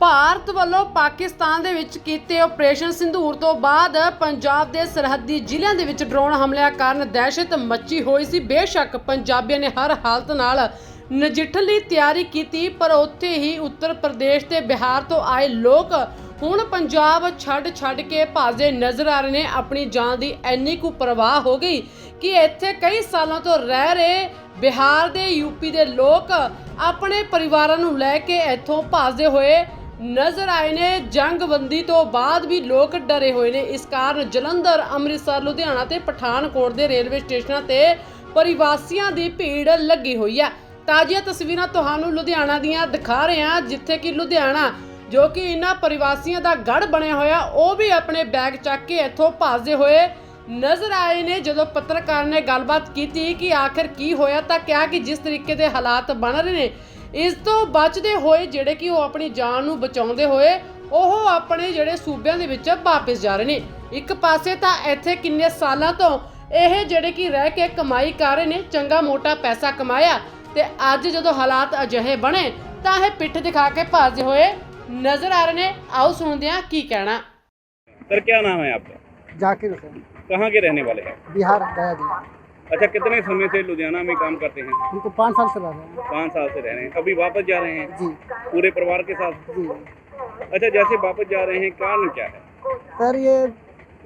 ਭਾਰਤ ਵੱਲੋਂ ਪਾਕਿਸਤਾਨ ਦੇ ਵਿੱਚ ਕੀਤੇ ਆਪਰੇਸ਼ਨ ਸਿੰਧੂਰ ਤੋਂ ਬਾਅਦ ਪੰਜਾਬ ਦੇ ਸਰਹੱਦੀ ਜ਼ਿਲ੍ਹਿਆਂ ਦੇ ਵਿੱਚ ਡਰੋਨ ਹਮਲਿਆਂ ਕਾਰਨ ਦਹਿਸ਼ਤ ਮੱਚੀ ਹੋਈ ਸੀ। ਬੇਸ਼ੱਕ ਪੰਜਾਬੀਆਂ ਨੇ ਹਰ ਹਾਲਤ ਨਾਲ ਨਜਿੱਠਣ ਲਈ ਤਿਆਰੀ ਕੀਤੀ, ਪਰ ਉੱਥੇ ਹੀ ਉੱਤਰ ਪ੍ਰਦੇਸ਼ ਤੇ ਬਿਹਾਰ ਤੋਂ ਆਏ ਲੋਕ ਹੁਣ ਪੰਜਾਬ ਛੱਡ ਛੱਡ ਕੇ ਭਾਜੇ ਨਜ਼ਰ ਆ ਰਹੇ ਨੇ। ਆਪਣੀ ਜਾਨ ਦੀ ਇੰਨੀ ਕੁ ਪਰਵਾਹ ਹੋ ਗਈ ਕਿ ਇੱਥੇ ਕਈ ਸਾਲਾਂ ਤੋਂ ਰਹਿ ਰਹੇ ਬਿਹਾਰ ਦੇ ਯੂਪੀ ਦੇ ਲੋਕ ਆਪਣੇ ਪਰਿਵਾਰਾਂ ਨੂੰ ਲੈ ਕੇ ਇੱਥੋਂ ਭਾਜਦੇ ਹੋਏ ਨਜ਼ਰ ਆਏ ਨੇ। ਜੰਗਬੰਦੀ ਤੋਂ ਬਾਅਦ ਵੀ ਲੋਕ ਡਰੇ ਹੋਏ ਨੇ। ਇਸ ਕਾਰਨ ਜਲੰਧਰ, ਅੰਮ੍ਰਿਤਸਰ, ਲੁਧਿਆਣਾ ਤੇ ਪਠਾਨਕੋਟ ਦੇ ਰੇਲਵੇ ਸਟੇਸ਼ਨਾਂ ਤੇ ਪਰਿਵਾਸੀਆਂ ਦੀ ਭੀੜ ਲੱਗੀ ਹੋਈ ਹੈ। ਤਾਜ਼ੀਆਂ ਤਸਵੀਰਾਂ ਤੁਹਾਨੂੰ ਲੁਧਿਆਣਾ ਦੀਆਂ ਦਿਖਾ ਰਹੇ ਹਾਂ, ਜਿੱਥੇ ਕਿ ਲੁਧਿਆਣਾ, ਜੋ ਕਿ ਇਹਨਾਂ ਪਰਿਵਾਸੀਆਂ ਦਾ ਗੜ ਬਣਿਆ ਹੋਇਆ, ਉਹ ਵੀ ਆਪਣੇ ਬੈਗ ਚੱਕ ਕੇ ਇੱਥੋਂ ਭਾਜਦੇ ਹੋਏ ਨਜ਼ਰ ਆਏ ਨੇ ਜਦੋਂ ਪੱਤਰਕਾਰ ਨੇ ਗੱਲਬਾਤ ਕੀਤੀ ਕਿ ਆਖਿਰ ਕੀ ਹੋਇਆ ਤਾਂ ਕਿਹਾ ਕਿ ਜਿਸ ਤਰੀਕੇ ਦੇ ਹਾਲਾਤ ਬਣ ਰਹੇ ਨੇ ਇਸ ਤੋਂ ਬਚਦੇ ਹੋਏ ਜਿਹੜੇ ਕਿ ਉਹ ਆਪਣੀ ਜਾਨ ਨੂੰ ਬਚਾਉਂਦੇ ਹੋਏ ਉਹ ਆਪਣੇ ਜਿਹੜੇ ਸੂਬਿਆਂ ਦੇ ਵਿੱਚ ਵਾਪਸ ਜਾ ਰਹੇ ਨੇ ਇੱਕ ਪਾਸੇ ਤਾਂ ਇੱਥੇ ਕਿੰਨੇ ਸਾਲਾਂ ਤੋਂ ਇਹ ਜਿਹੜੇ ਕਿ ਰਹਿ ਕੇ ਕਮਾਈ ਕਰ ਰਹੇ ਨੇ ਚੰਗਾ ਮੋਟਾ ਪੈਸਾ ਕਮਾਇਆ ਤੇ ਅੱਜ ਜਦੋਂ ਹਾਲਾਤ ਅਜਿਹੇ ਬਣੇ ਤਾਂ ਇਹ ਪਿੱਠ ਦਿਖਾ ਕੇ ਭੱਜਦੇ ਹੋਏ ਨਜ਼ਰ ਆ ਰਹੇ ਨੇ ਆਓ ਸੁਣਦੇ ਹਾਂ ਕੀ ਕਹਿਣਾ सर क्या नाम है आपका जाकिर हुसैन कहाँ के रहने वाले हैं? बिहार गया जिला अच्छा कितने समय से लुधियाना में काम करते हैं? हम तो पाँच साल से रह रहे हैं। पाँच साल से रह रहे हैं। अभी वापस जा रहे हैं? जी। पूरे परिवार के साथ? जी। अच्छा जैसे वापस जा रहे हैं कारण क्या है? सर ये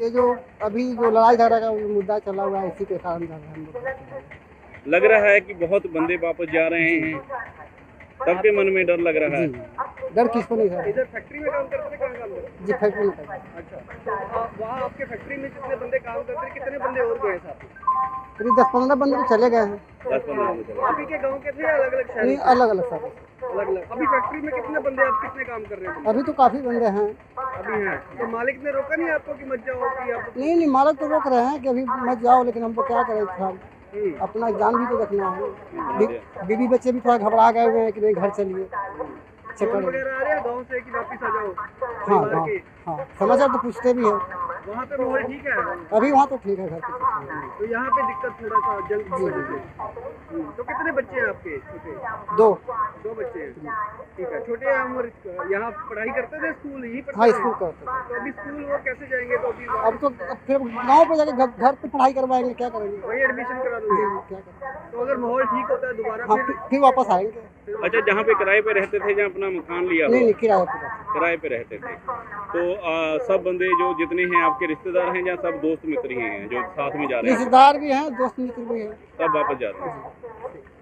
ये जो अभी जो लड़ाई झगड़ा का मुद्दा चला हुआ है इसी के कारण जा रहे हैं लग रहा है कि बहुत बंदे वापस जा रहे हैं। सबके मन में डर लग रहा है। डर किसको नहीं है? इधर फैक्ट्री में काम करते थे काम करते जी फैक्ट्री में अच्छा। तो वहाँ आपके फैक्ट्री में जितने बंदे काम करते कितने बंदे और गए साथ करीब दस पंद्रह बंदे तो चले गए हैं। दस पंद्रह आप ही के गाँव के थे अलग अलग शहर नहीं अलग अलग सर अलग अलग अभी फैक्ट्री में कितने बंदे आप कितने काम कर रहे हैं? अभी तो काफ़ी बंदे हैं। अभी हैं। तो मालिक ने रोका नहीं आपको कि मत जाओ कि आप नहीं नहीं मालिक तो रोक रहे हैं कि अभी मत जाओ लेकिन हम तो क्या करें अपना एग्ज़ाम भी तो रखना है। बीबी बच्चे भी थोड़ा घबरा गए हुए हैं कि नहीं घर चलिए। चक्कर आ रहे हैं हाँ हाँ समाचार तो पूछते भी हैं। वहाँ पे माहौल ठीक है? अभी वहाँ तो ठीक है घर पे तो यहाँ पे दिक्कत थोड़ा सा तो कितने बच्चे हैं आपके? दो। दो बच्चे ठीक है छोटे उम्र यहाँ पढ़ाई करते थे स्कूल पर हाई स्कूल करते हैं तो अभी स्कूल वो कैसे जाएँगे? तो अभी अब तो अब फिर गाँव पे जाके घर घर पे पढ़ाई करवाएँगे क्या करेंगे? वही एडमिशन करा दोगे। क्या करेंगे तो अगर माहौल ठीक होता है दोबारा हाँ फिर वापस आएँगे। अच्छा जहाँ पे किराए पे रहते थे जहाँ अपना मकान लिया नहीं हो किराया पूरा किराए पे रहते थे। तो आ, सब बंदे जो जितने हैं आपके रिश्तेदार हैं या सब दोस्त मित्र ही हैं जो साथ में जा रहे हैं? रिश्तेदार भी हैं दोस्त मित्र भी हैं। सब वापस जा रहे हैं। आ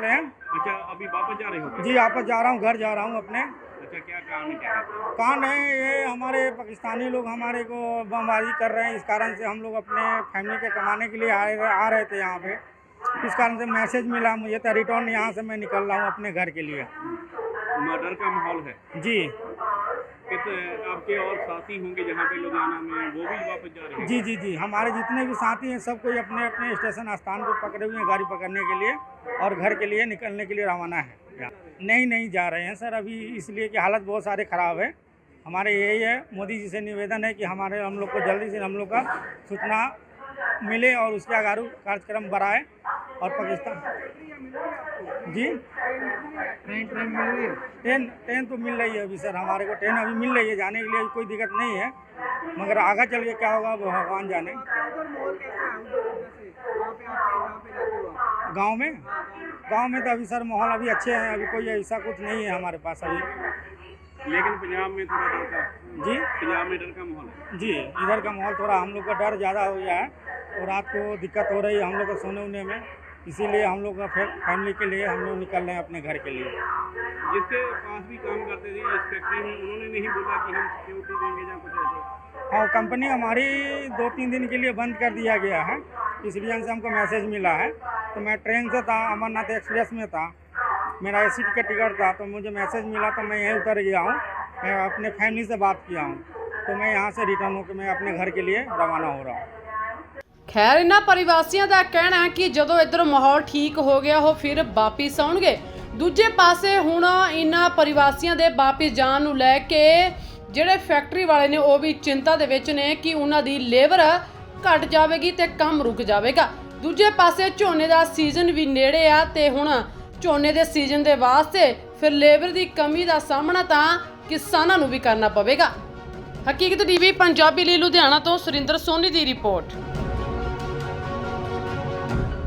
रहे हैं। अच्छा अभी वापस जा रहे हो? जी वापस जा रहा हूँ घर जा रहा हूँ अपने। अच्छा क्या कारण क्या है कौन है ये हमारे पाकिस्तानी लोग हमारे को बमबाजी कर रहे हैं इस कारण से हम लोग अपने फैमिली के कमाने के लिए आए आ रहे थे यहाँ पे। इस कारण से मैसेज मिला मुझे तो रिटर्न यहाँ से मैं निकल रहा हूँ अपने घर के लिए। मर्डर का माहौल है। जी। आपके और साथी होंगे जहाँ पे लुधियाना में, वो भी वापस जा रहे हैं। जी जी जी, हमारे जितने भी साथी हैं, सब कोई अपने अपने स्टेशन, स्थान पर पकड़े हुए हैं, गाड़ी पकड़ने के लिए और घर के लिए, निकलने के लिए रवाना है। नहीं नहीं जा रहे हैं, सर, अभी इसलिए कि हालत बहुत सारे ख़राब है। हमारे यही है, मोदी जी से निवेदन है कि हमारे, हम लोग को जल्दी से हम लोग का सूचना मिले और उसके आगारू कार्यक्रम बढ़ाए और पाकिस्तान जी? ट्रेन ट्रेन मिल रही है? ट्रेन ट्रेन तो मिल रही है अभी सर हमारे को ट्रेन अभी मिल रही है जाने के लिए कोई दिक्कत नहीं है। मगर आगे चल के क्या होगा वो भगवान जाने। गाँव में? गाँव में तो अभी सर माहौल अभी अच्छे हैं अभी कोई ऐसा कुछ नहीं है हमारे पास अभी। लेकिन पंजाब में थोड़ा डर का जी? पंजाब में डर का माहौल जी इधर का माहौल थोड़ा हम लोग का डर ज़्यादा हो गया है और रात को दिक्कत हो रही है हम लोग को सोने उने में। इसीलिए हम लोग का फैमिली के लिए हम लोग निकल रहे हैं अपने घर के लिए। जिसके पास भी काम करते थे इस फैक्ट्री में उन्होंने नहीं बोला कि हम सिक्योरिटी देंगे या कुछ ऐसे। हाँ कंपनी हमारी दो तीन दिन के लिए बंद कर दिया गया है। इस रीजन से हमको मैसेज मिला है। तो मैं ट्रेन से था अमरनाथ एक्सप्रेस में था। मेरा ए का टिकट था तो मुझे मैसेज मिला तो मैं यहीं उतर गया हूँ। मैं अपने फैमिली से बात किया हूँ। तो मैं यहाँ से रिटर्न होकर मैं अपने घर के लिए रवाना हो रहा हूँ। ਖੈਰ ਇਹਨਾਂ ਪਰਿਵਾਸੀਆਂ ਦਾ ਕਹਿਣਾ ਹੈ ਕਿ ਜਦੋਂ ਇੱਧਰ ਮਾਹੌਲ ਠੀਕ ਹੋ ਗਿਆ, ਉਹ ਫਿਰ ਵਾਪਿਸ ਆਉਣਗੇ। ਦੂਜੇ ਪਾਸੇ ਹੁਣ ਇਹਨਾਂ ਪਰਿਵਾਸੀਆਂ ਦੇ ਵਾਪਿਸ ਜਾਣ ਨੂੰ ਲੈ ਕੇ ਜਿਹੜੇ ਫੈਕਟਰੀ ਵਾਲੇ ਨੇ, ਉਹ ਵੀ ਚਿੰਤਾ ਦੇ ਵਿੱਚ ਨੇ ਕਿ ਉਹਨਾਂ ਦੀ ਲੇਬਰ ਘਟ ਜਾਵੇਗੀ ਤੇ ਕੰਮ ਰੁਕ ਜਾਵੇਗਾ। ਦੂਜੇ ਪਾਸੇ ਝੋਨੇ ਦਾ ਸੀਜ਼ਨ ਵੀ ਨੇੜੇ ਆ ਤੇ ਹੁਣ ਝੋਨੇ ਦੇ ਸੀਜ਼ਨ ਦੇ ਵਾਸਤੇ ਫਿਰ ਲੇਬਰ ਦੀ ਕਮੀ ਦਾ ਸਾਹਮਣਾ ਤਾਂ ਕਿਸਾਨਾਂ ਨੂੰ ਵੀ ਕਰਨਾ ਪਵੇਗਾ। ਹਕੀਕਤ ਟੀਵੀ ਪੰਜਾਬੀ ਲਈ ਲੁਧਿਆਣਾ ਤੋਂ ਸੁਰਿੰਦਰ ਸੋਨੀ ਦੀ ਰਿਪੋਰਟ। Bye.